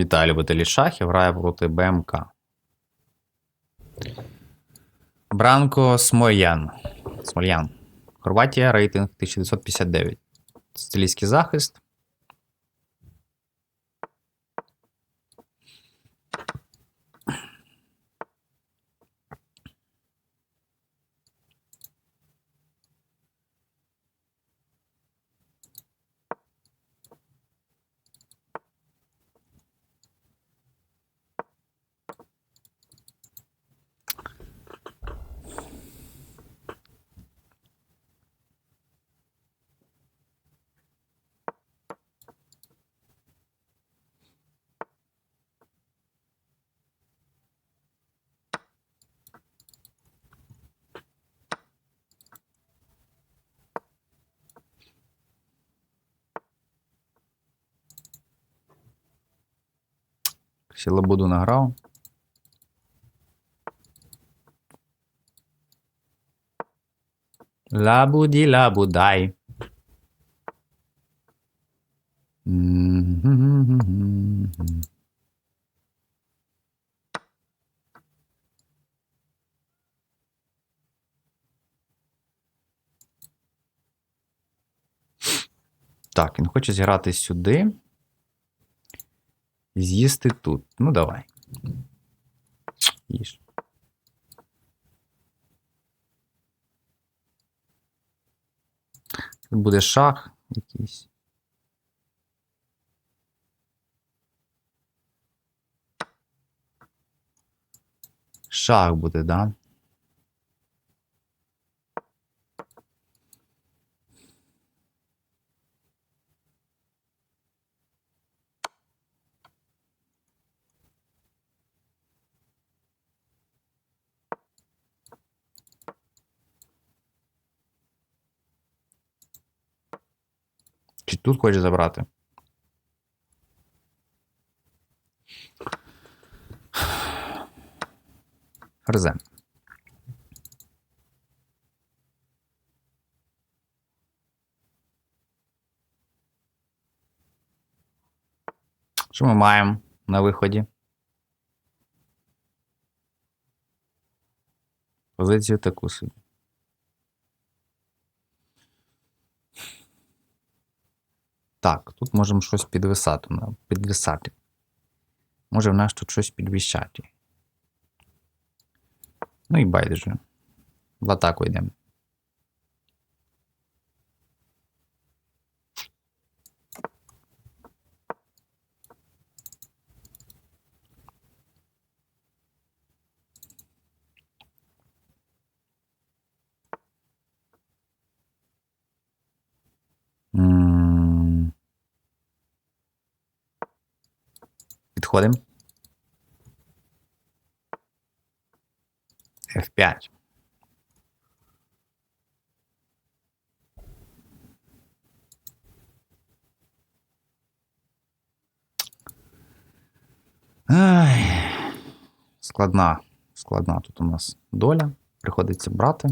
Віталій любителі шахів грає проти БМК. Бранко Смоян. Смольян. Хорватія, рейтинг 1959. Стилійський захист. Сілабуду награв. Лабуді лабудай. Так, він хоче зіграти сюди. З'їсти тут. Ну, давай. Їж. Тут буде шах якийсь. Шах буде, да? Чи тут хоче забрати? Ферзем. Що ми маємо на виході? Позицію таку собі. Так, тут можемо щось підвисати. Підвисати. Може в нас тут щось підвищати. Ну і байдуже. В атаку йдемо. Підходимо. F5. Ай. Складна. Складна тут у нас доля. Приходиться брати.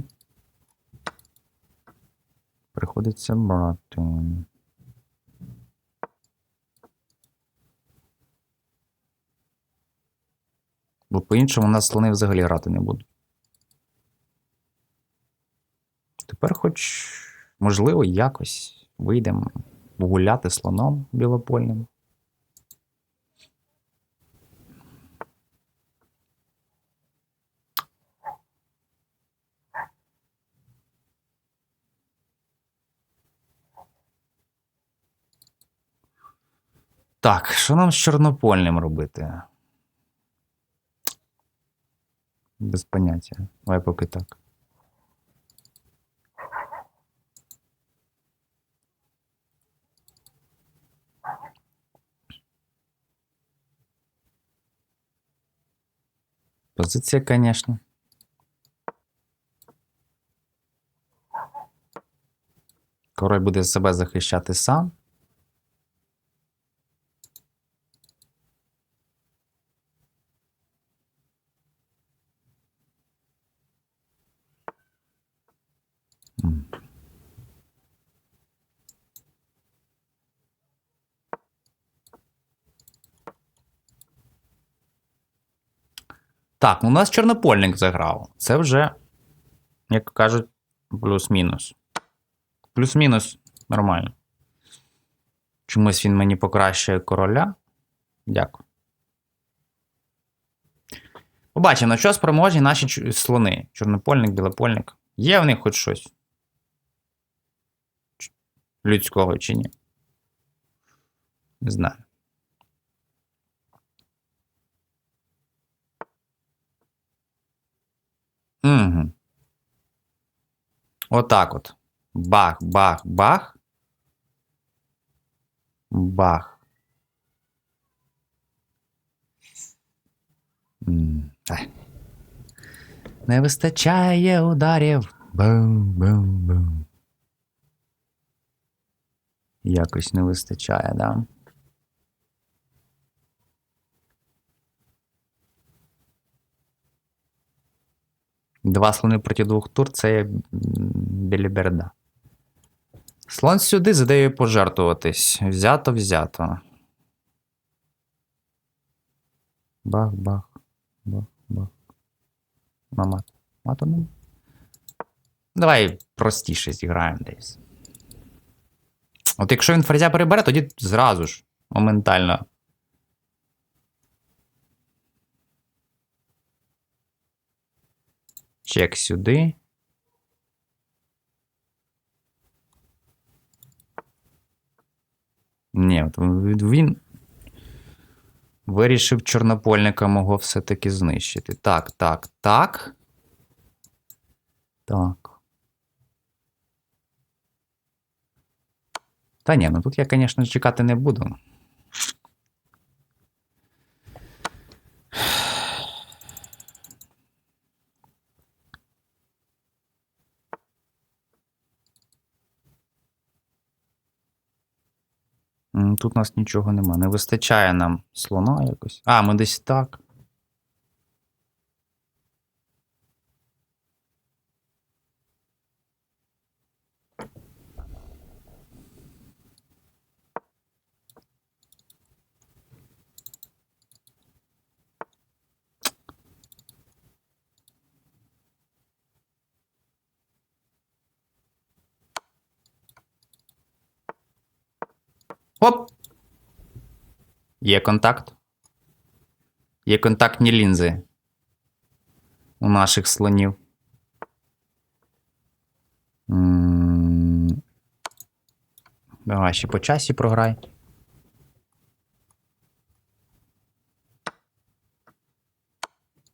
Приходиться брати. Бо по-іншому у нас слони взагалі грати не будуть. Тепер, хоч, можливо, якось вийдемо гуляти слоном білопольним. Так, що нам з чорнопольним робити? Без поняття. Давай поки так. Позиція, звісно. Король буде себе захищати сам. Так, ну у нас чорнопольник заграв. Це вже, як кажуть, плюс-мінус. Плюс-мінус нормально. Чомусь він мені покращує короля. Дякую. Побачимо, на що спроможні наші слони. Чорнопольник, білопольник. Є в них хоч щось? Людського чи ні? Не знаю. Угу. Отак от. Бах, бах, бах. Бах. Не вистачає ударів. Бум-бум-бум. Якось не вистачає, да? Два слони проти двох тур це м, біліберда. Слон сюди з ідеєю пожертвуватись. Взято, взято. Бах, бах, бах, бах. Мама. Мато не. Давай простіше зіграємо десь. От якщо він ферзя перебере, тоді зразу ж моментально. Чек сюди. Ні, от він вирішив чорнопольника мого все-таки знищити. Так, так, так. Так. Та ні, ну тут я, звісно, чекати не буду. Тут у нас нічого нема. Не вистачає нам слона якось. А, ми десь так. Оп! Є контакт. Є контактні лінзи у наших слонів. Давай ще по часі програй.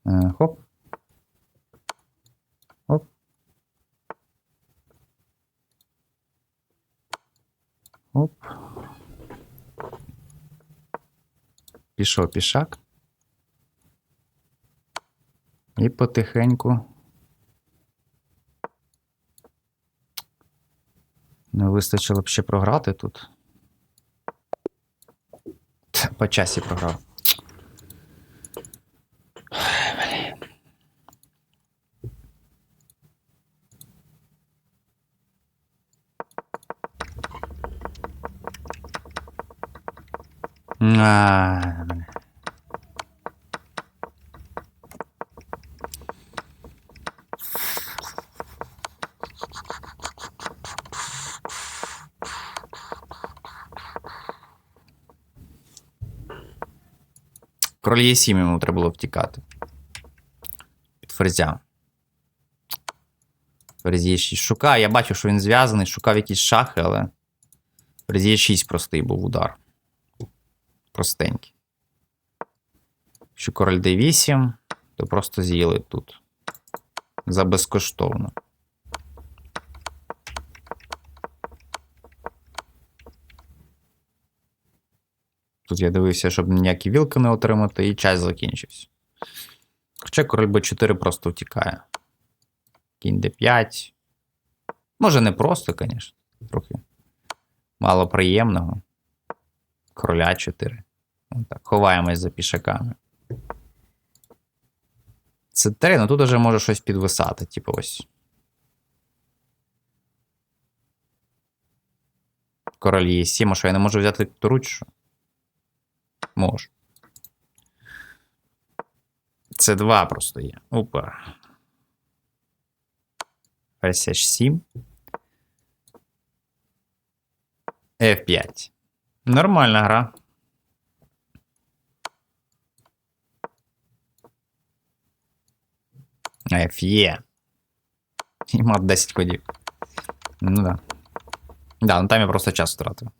Е, Хоп. Хоп. Хоп. Пішов пішак. І потихеньку. Не вистачило б ще програти тут. По часі програв. А, Король є 7 йому треба було втікати. Під ферзя. Ферзь є 6. Шукаю, я бачу, що він зв'язаний, шукав якісь шахи, але. Ферзь є 6 простий був удар. Простенький. Якщо король d8, то просто з'їли тут. За безкоштовно. Тут я дивився, щоб ніякі вілки не отримати, і час закінчився. Хоча король b4 просто втікає. Кінь d5. Може, не просто, звісно. Трохи мало приємного. Короля 4. Отак. Ховаємось за пішаками. Це 3, ну тут вже може щось підвисати, типу ось. Король є 7, а що я не можу взяти туру, чи що? Можу. Це 2 просто є. Опа. Ферзь H7. F5. Нормальна гра. Ф'є. І мат 10 ходів. Ну да. Да, ну там я просто час втратив.